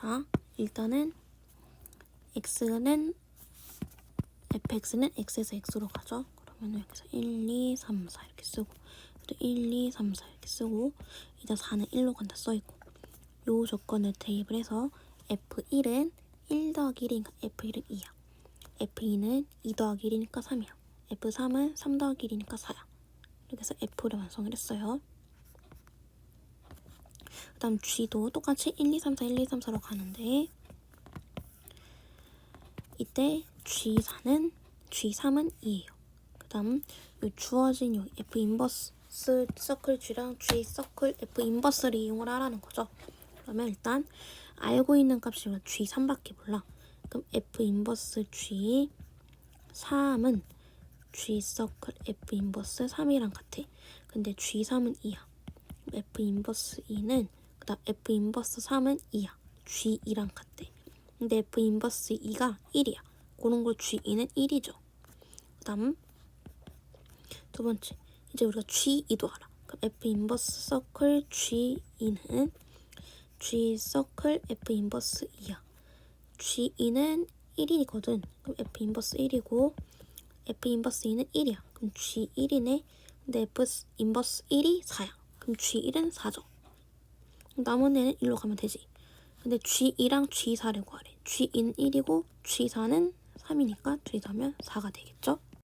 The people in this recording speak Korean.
자, 일단은 x는 fx는 x에서 x로 가죠. 그러면 여기서 1, 2, 3, 4 이렇게 쓰고 또 1, 2, 3, 4 이렇게 쓰고 이제 4는 1로 간다 써있고 요 조건을 대입을 해서 f1은 1 더하기 1이니까 f1은 2야. f2는 2 더하기 1이니까 3이야. f3은 3 더하기 1이니까 4야. 이렇게 해서 f를 완성을 했어요. 그 다음 G도 똑같이 1, 2, 3, 4, 1, 2, 3, 4로 가는데 이때 G4는 G3은 2예요. 그 다음 요 주어진 요 F 인버스 서클 G랑 G 서클 F 인버스를 이용을 하라는 거죠. 그러면 일단 알고 있는 값이 G3밖에 몰라. 그럼 F 인버스 G 3은 G 서클 F 인버스 3이랑 같아. 근데 G3은 2야. F 인버스 2는 그 다음 F 인버스 3은 2야. G2랑 같대. 근데 F 인버스 2가 1이야. 그런 걸 G2는 1이죠. 그 다음 두 번째 이제 우리가 G2도 알아. 그럼 F 인버스 서클 G2는 G 서클 F 인버스 2야. G2는 1이거든. 그럼 F 인버스 1이고 F 인버스 2는 1이야. 그럼 G1이네. 근데 F 인버스 1이 4야. 그럼 G1은 4죠. 남은 애는 1로 가면 되지. 근데 G2랑 G4를 구하래. G2는 1이고 G4는 3이니까 G4면 4가 되겠죠?